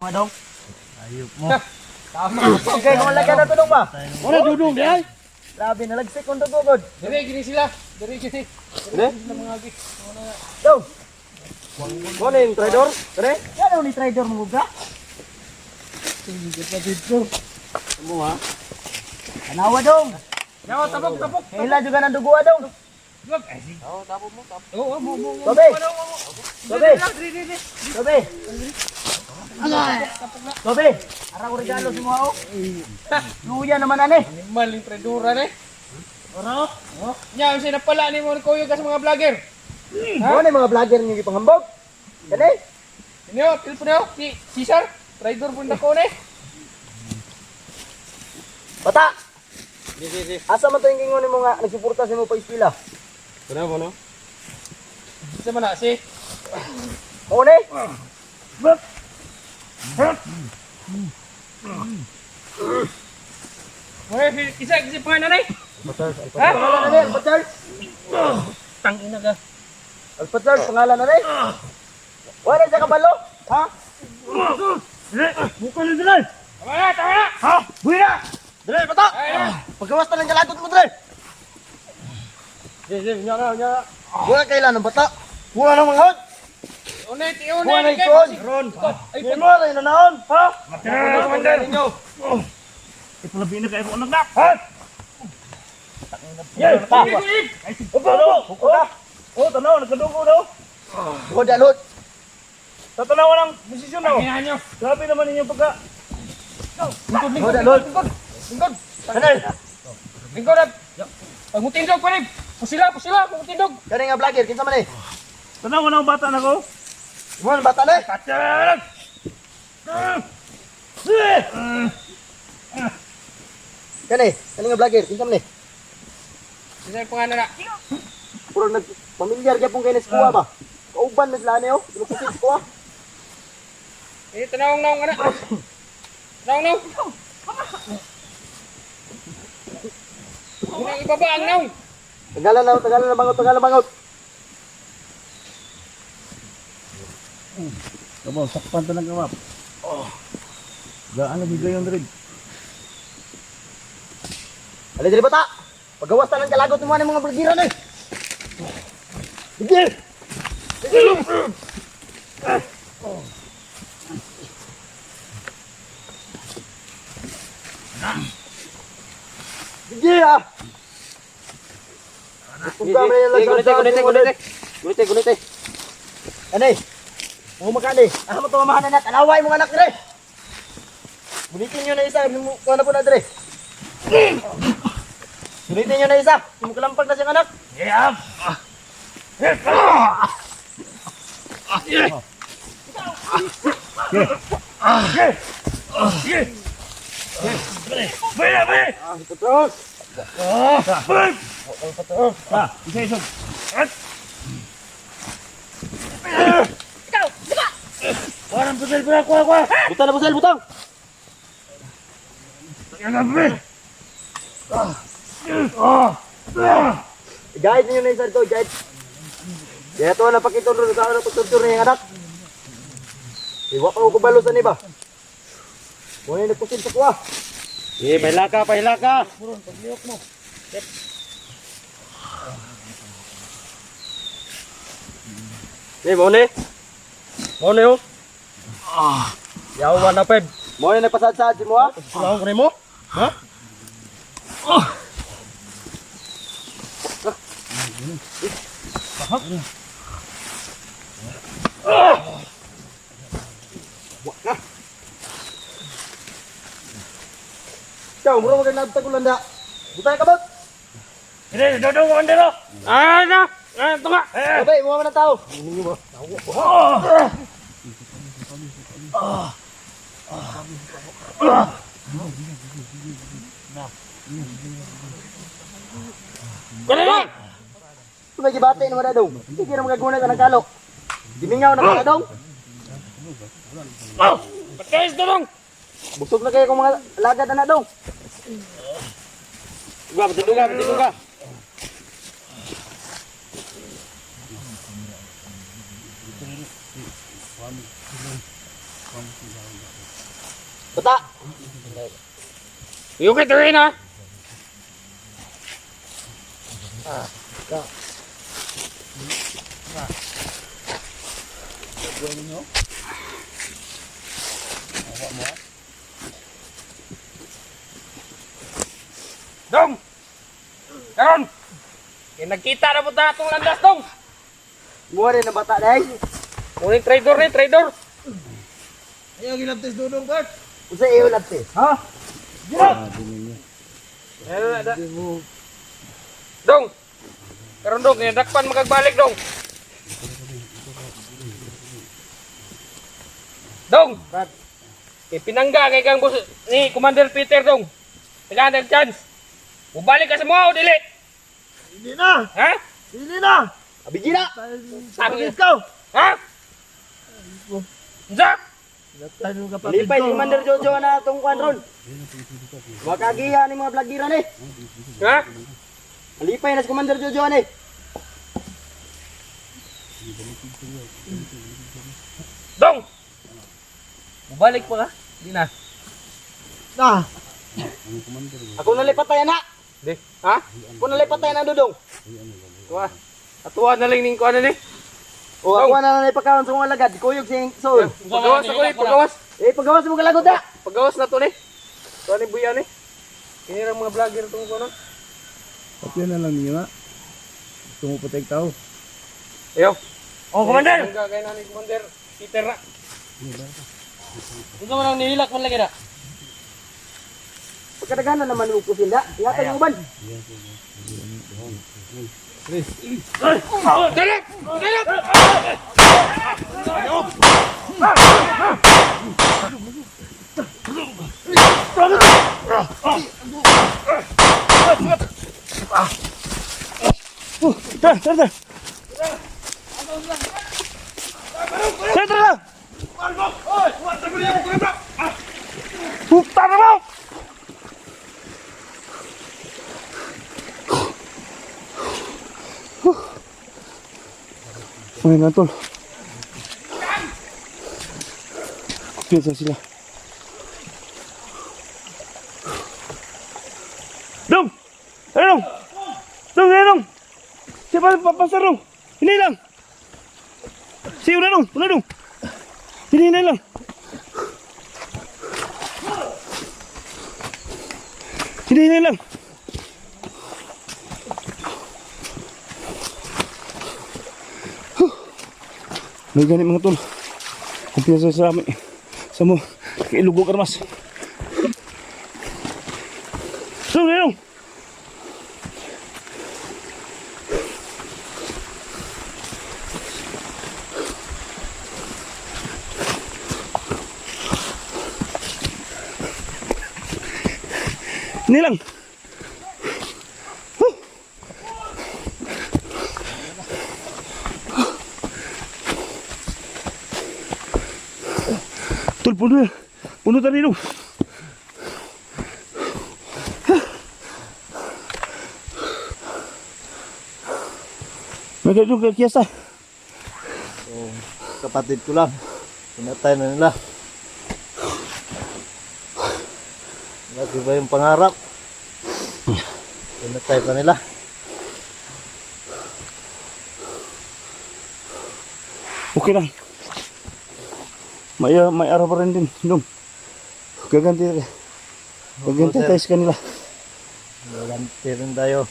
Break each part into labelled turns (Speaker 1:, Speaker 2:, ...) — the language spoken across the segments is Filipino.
Speaker 1: Madong.
Speaker 2: Ayop mo.
Speaker 1: Tama. Okay, kung lagyan na tulong ba?
Speaker 2: Wala dudong di ay.
Speaker 1: Grabe, nalagsik kong dugod.
Speaker 3: Dire, gini sila. Dire, gini.
Speaker 1: Dire? Daw. Ano yung trader? Dire? Yan ang ni trader mo ba? Mo ha? Kanawa dong.
Speaker 3: Yaw, tapok, tapok.
Speaker 1: Hila juga ng dugo dong.
Speaker 3: Wag. Oo, tapok mo, tapok. Oo, mo, mo, mo.
Speaker 1: Sabi. Sabi.
Speaker 3: Dire, dire.
Speaker 1: Sabi. Sabi. Ara ko regalo si ako. Luya naman ane.
Speaker 3: Animal yung tredura ne.
Speaker 1: Oro.
Speaker 3: Oh, nya ang sinapala ni mo ni Kuya ka sa mga vlogger.
Speaker 1: Ano yung mga vlogger niyo ipangambog? Kani?
Speaker 3: Inyo, tilpo niyo, si Cesar, trader po na ko ne.
Speaker 1: Bata.
Speaker 3: Si, si, si.
Speaker 1: Asa man to yung mo nga nagsuporta sa mo pa ispila?
Speaker 3: Kuna mo no? Sa mana si
Speaker 1: Oo ni?
Speaker 3: Oy, isa kasi pangalan ay.
Speaker 1: Ha? Pangalan na rin, Alpatard.
Speaker 3: Tangina ka.
Speaker 1: Alpatard, pangalan na rin. Wala sa kabalo? Ha?
Speaker 2: Bukan na dali.
Speaker 3: Tama na, tama na.
Speaker 1: Ha? Buhi na! Dre, bata!
Speaker 3: Na.
Speaker 1: Pagkawas na lang kalagot mo, Dre!
Speaker 3: Si, si, nya na, nya.
Speaker 1: Wala kailan ng bata. Wala nang mga
Speaker 3: Unay, unay.
Speaker 1: Na
Speaker 3: kay-
Speaker 1: ikon.
Speaker 2: Ron.
Speaker 3: Ay,
Speaker 1: mo, rin na naon. Ha?
Speaker 2: Matira na commander.
Speaker 3: ninyo.
Speaker 2: Ito labi na kayo anak na. Ha? Yes. Ay si Pablo.
Speaker 1: Oh,
Speaker 2: Oh, tanaw nagkadugo daw.
Speaker 1: Bukod dalot.
Speaker 2: Tatanaw ng desisyon daw. Grabe naman ninyong pagka.
Speaker 3: Lingkod,
Speaker 1: dalot.
Speaker 3: lingkod.
Speaker 1: Kanal.
Speaker 3: Lingkod. Pagmutindog pa rin. Pusila, pusila, pagmutindog.
Speaker 1: Kani nga vlogger, kinsa man eh.
Speaker 2: Tanaw ng bata na ko.
Speaker 1: Ang bata na eh.
Speaker 2: Kacang.
Speaker 1: Kani, kani nga vlogger, kinsa man eh.
Speaker 3: Isa yung pangalan na.
Speaker 1: Puro nag pamilyar gyapon kay sa kuha ba. Kauban na sila niyo, dinukusit sa kuha.
Speaker 3: Eh, tanawang naong ana. Tanawang naong. Ibaba ang naong.
Speaker 1: Tagalan na, tagalan na bangot, tagalan na bangot.
Speaker 2: Kabaw, sakpan to ng kawap. Oh. Gaan na bigay yung rig.
Speaker 1: Ali diri bata. Pagawas ta lang kalagot mo mga vloggeran eh. Sige. Sige ah. Kung kami lang sa
Speaker 3: Gunite, gunite, gunite. Gunite, gunite.
Speaker 1: Ano eh? Mo makani. Ano mo to mamahan na tanaway mo anak dire. Bulitin nyo na isa, mo na po na dire. Bulitin nyo na isa, mo kalampag na siyang anak.
Speaker 2: Yeah. Baya, baya.
Speaker 1: Terus.
Speaker 2: Ha, isa isa. Warang putal pula kuah kuah.
Speaker 1: Butang na busel, butang.
Speaker 2: Yang apa? Oh.
Speaker 1: Guide niyo na isa dito, guide. Kaya to na pakituro sa ano pagtutur niya anak. Iwa pa ko balo sa niba. Muna nagpusin sa kuha.
Speaker 2: Eh, pahila ka, pahila ka.
Speaker 1: Eh, mo ni. Mo ni oh. Ah. Yawa na ped. Mo ni nagpasad-sad si mo ha.
Speaker 2: Pulang ko mo. Ha?
Speaker 1: Ikaw, mura maganda nagtagulan da. Butay ka bot.
Speaker 2: Ini dodong ko andero.
Speaker 3: Ah, na. Ah, ito nga.
Speaker 2: Eh.
Speaker 1: Abay, mo man ang tao.
Speaker 3: Ganun
Speaker 1: May gibate naman na daw. Hindi na magaguna ka ng kalo. Dimingaw na ka daw.
Speaker 3: Pagkais dolong.
Speaker 1: Busog na kayo kung mga lagad na na daw.
Speaker 3: Gua, betul ka, betul ka.
Speaker 1: Bata!
Speaker 3: Yung kay Turin ha. Dong! Karon! Kaya nagkita na po ta itong landas, Dong!
Speaker 1: Buha rin ang bata dahil.
Speaker 3: Muling trader ni, trader!
Speaker 2: Ayaw ginaptes dudong, Bert.
Speaker 1: Usa iyo lati. Ha?
Speaker 3: Ayan na, da. Dong! Karon, Dong, dakpan magagbalik, Dong! Dong! Kay pinangga kay kang bus ni Commander Peter, Dong! Tagaan ng chance! Bubalik ka sa mga o dili!
Speaker 2: Hindi na!
Speaker 3: Ha?
Speaker 2: Hindi na!
Speaker 1: Abigi na!
Speaker 3: Sangin!
Speaker 2: Ikaw!
Speaker 3: Ha? Unsa?
Speaker 2: Tayo
Speaker 1: Lipay si
Speaker 2: ko.
Speaker 1: Commander Jojo na itong kwan ron. Wakagiya ni mga vloggira ni.
Speaker 3: Ha?
Speaker 1: Lipay na si Commander Jojo ni.
Speaker 3: Dong! Bubalik pa ka? Di na.
Speaker 2: Na!
Speaker 1: Ako na lipatay na.
Speaker 3: Di. Ha?
Speaker 1: Ako na lipatay na dudong.
Speaker 3: Tuwa. Atuwa na lang ning kuha na ni.
Speaker 1: O ako na na ipakaon sa mga lagad. Kuyog sing soul.
Speaker 3: Pagawas ako ni, pagawas.
Speaker 1: Eh paggawas mo kalagod na.
Speaker 3: Pagawas na to ni. Tuwa ni Buya ni. Kinirang mga vlogger itong kuha na.
Speaker 2: At yun na lang niyo nga. Gusto mo patay tao.
Speaker 3: Ayaw. Oh, Commander! Ang gagawin na ni Commander Peter na. Gusto mo nang nihilak man lagi na?
Speaker 1: Pagkadagana naman mo sila. Ingatan yung uban.
Speaker 3: Dali! Dali!
Speaker 2: Tara, tara, tara! Tara, tara! Puta na natol. Piyasa sila. Dong! Ano dong? Dong, ano dong? Siapa papasar dong? Ini lang. Si una dong, una dong. Ini ini lang. Ini lang. May ganit mga tol. Kumpiyansa sa amin. Sa mo. Kailugo karmas. Dong, ano dong? Ini Tol, puno na. Puno tayo dito. May ganito ka kiyasa.
Speaker 1: Kapatid ko lang. Pinatay na nila. Lagi ba yung pangarap? Pinatay pa nila.
Speaker 2: Okay lang. May, uh, may araw pa rin din. Dong. Gaganti. Gaganti tayo sa kanila.
Speaker 1: Maganti rin tayo.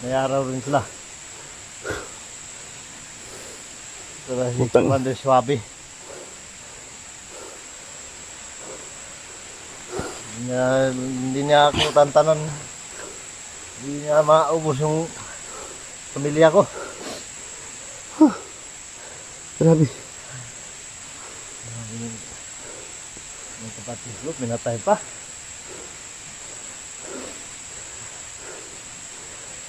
Speaker 1: May araw rin sila. Sila si. Commander. Hindi niya, hindi niya ako tantanan. Hindi niya maubos yung pamilya ko.
Speaker 2: Grabe.
Speaker 1: Yung kapatid ko, minatay pa.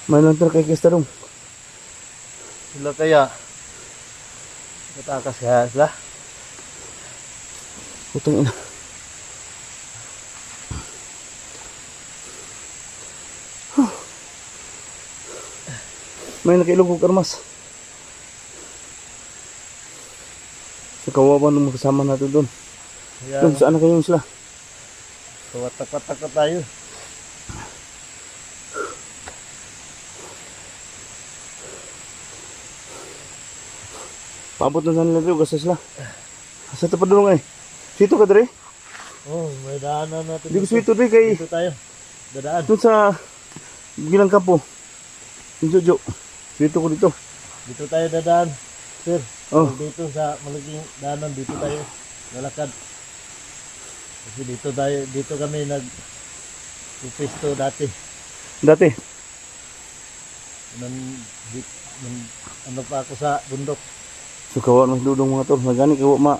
Speaker 2: May lang kay Kesta dong.
Speaker 1: Sila kaya, katakas kaya sila.
Speaker 2: Utang ina. May nakilog ko karmas. Kawawa nung kasama natin doon.
Speaker 4: Kaya
Speaker 2: Dong, saan na kayo sila?
Speaker 4: tuwatak-watak tayo.
Speaker 2: Paabot na nila dito, gasa sila. Asa pa doon eh. Sito ka dre?
Speaker 4: Oh, may daanan natin.
Speaker 2: Hindi ko sito dre kay
Speaker 4: Dito tayo. Dadaan.
Speaker 2: doon sa Gilang. Yung Jojo. Sito ko dito.
Speaker 4: Dito tayo dadaan. Sir,
Speaker 2: Oh,
Speaker 4: dito sa malaking daanan dito tayo lalakad. Kasi dito tayo dito kami nag upisto dati.
Speaker 2: dati.
Speaker 4: Nang, di, nang ano pa ako sa bundok.
Speaker 2: So kawa mas dudong mga tol. Nagani kawa ma.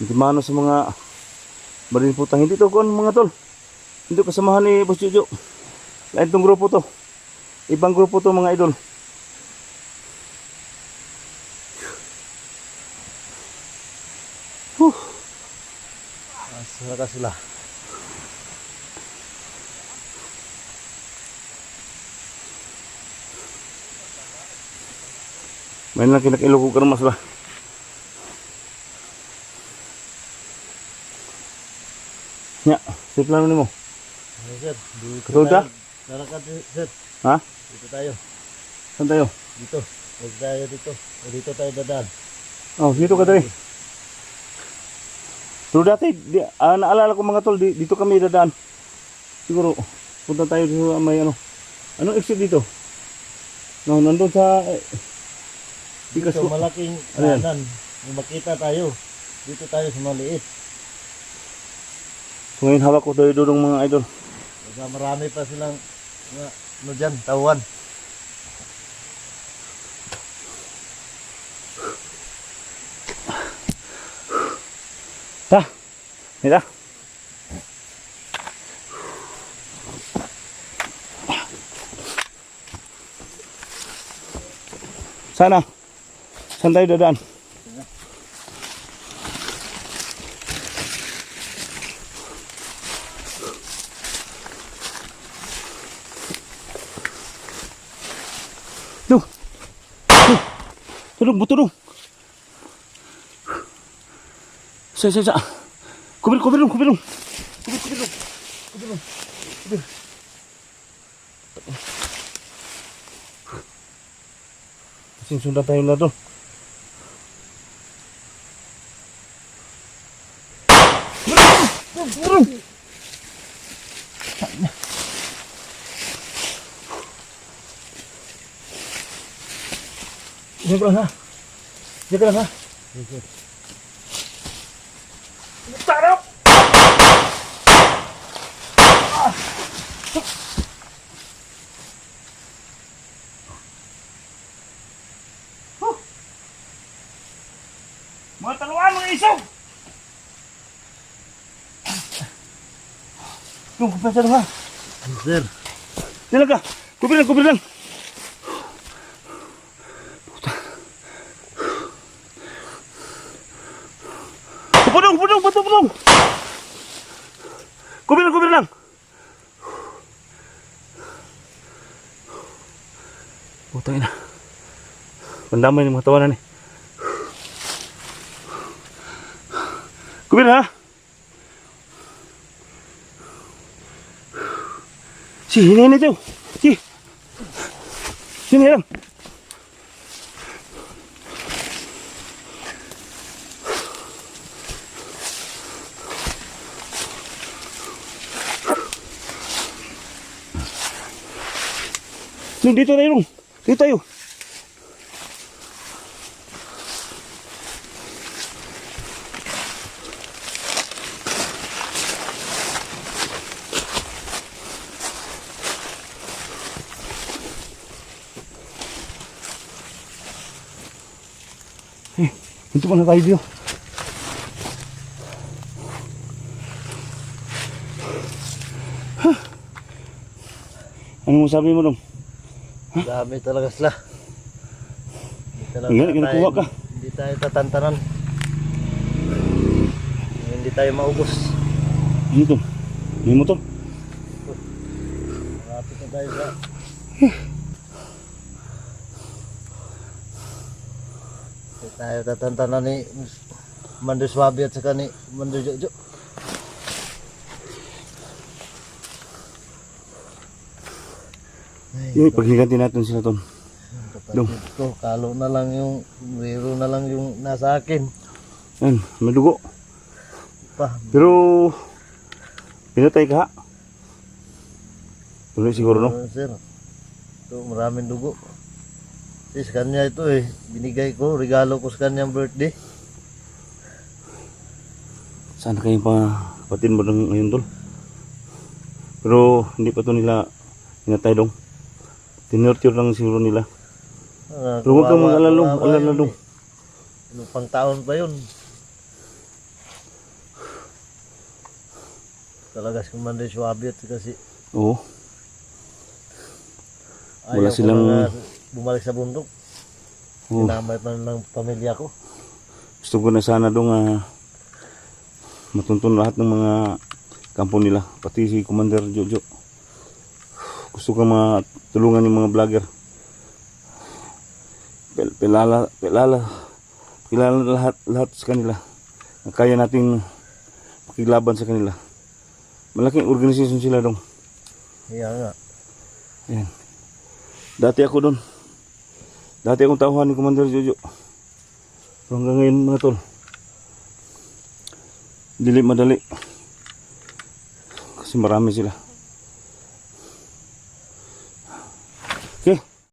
Speaker 2: Hindi mano sa mga barin putang. Hindi to kon mga tol. Hindi kasamahan ni Boss Jojo. Lain tong grupo to. Ibang grupo to mga idol. Huh.
Speaker 4: Asa ka sila.
Speaker 2: May na kinakilo ko karmas ba. Nya, sa plano nimo.
Speaker 4: Ano, sir? Dito
Speaker 2: Katulad
Speaker 4: tayo. Lalakad sir.
Speaker 2: Ha?
Speaker 4: Dito tayo.
Speaker 2: Saan tayo?
Speaker 4: Dito. Huwag tayo dito. O dito tayo dadaan.
Speaker 2: Oh, dito ka dali. Pero dati, di, ah, naalala ko mga tol, di, dito kami dadaan. Siguro, punta tayo sa may ano. Anong exit dito? No, nandun sa... Eh,
Speaker 4: Dito
Speaker 2: ko.
Speaker 4: malaking kanan. Makita tayo. Dito tayo sa maliit.
Speaker 2: So ngayon hawak ko tayo doon mga idol.
Speaker 4: Marami pa silang mga, ano dyan, tawan.
Speaker 2: Ta, mira. Sana. Saan tayo dadaan? Tuh. Tuh. Tulong, butulong. Sa, sa, sa. Kubir, kubir dong, kubir dong. Kubir, kubir dong. Kubir dong. Kubir. Kasing sundan tayo na doon. Lang ka lang ha. Sarap! Mga taluan, mga isaw! Yung kumpensa ha.
Speaker 4: Sir,
Speaker 2: Diyan lang ka. Kubir lang, kubir lang. Kubir lang, lang. Putang ina. Pandamay ng mga tawanan eh. Kubir ha. Si, ini tu. Si. Sini lang. Nung dito tayo, nung. Dito tayo. Eh, dito pa na tayo dito. Huh. Ano mo sabi mo dong?
Speaker 4: Dami talaga sila. Hindi talaga
Speaker 2: kinukuha
Speaker 4: tayo-
Speaker 2: ka.
Speaker 4: Hindi tayo tatantanan. Hindi tayo maubos.
Speaker 2: Dito. May motor.
Speaker 4: Malapit na tayo sa... Hindi tayo tatantanan ni Commander Swabe at saka ni Commander Jojo.
Speaker 2: Yun, paghiganti natin sila ton. Dong.
Speaker 4: Ko, kalo na lang yung, zero na lang yung nasa akin.
Speaker 2: Yan, may dugo.
Speaker 4: Pa,
Speaker 2: Pero, pinatay ka ha? Tuloy siguro no?
Speaker 4: uh, sir. Ito, maraming dugo. Kasi sa kanya ito eh, binigay ko, regalo ko sa kanyang birthday.
Speaker 2: Saan kayo pa kapatid mo ng ngayon tol? Pero hindi pa to nila pinatay dong. Tinurture lang siguro nila.
Speaker 4: Ah,
Speaker 2: Pero huwag kang mag-alalong, alalong.
Speaker 4: eh. Ano pang taon pa yun? Talaga si Commander Swabe at kasi
Speaker 2: Oo.
Speaker 4: ayaw
Speaker 2: Wala
Speaker 4: ko
Speaker 2: silang-
Speaker 4: bumalik sa bundok.
Speaker 2: Oo.
Speaker 4: Sinamay pa ng pamilya ko.
Speaker 2: Gusto ko na sana dong ah, matuntun lahat ng mga kampo nila. Pati si Commander Jojo. Gusto ko matulungan yung mga vlogger. Pel pelala, pelala, kilala lahat, lahat sa kanila. Na Kaya nating pakiglaban sa kanila. Malaking organisasyon sila dong.
Speaker 4: Kaya nga.
Speaker 2: Ayan. Dati ako doon. Dati akong tauhan ni Commander Jojo. Pero hanggang ngayon mga tol. Dili madali. Kasi marami sila. Okay.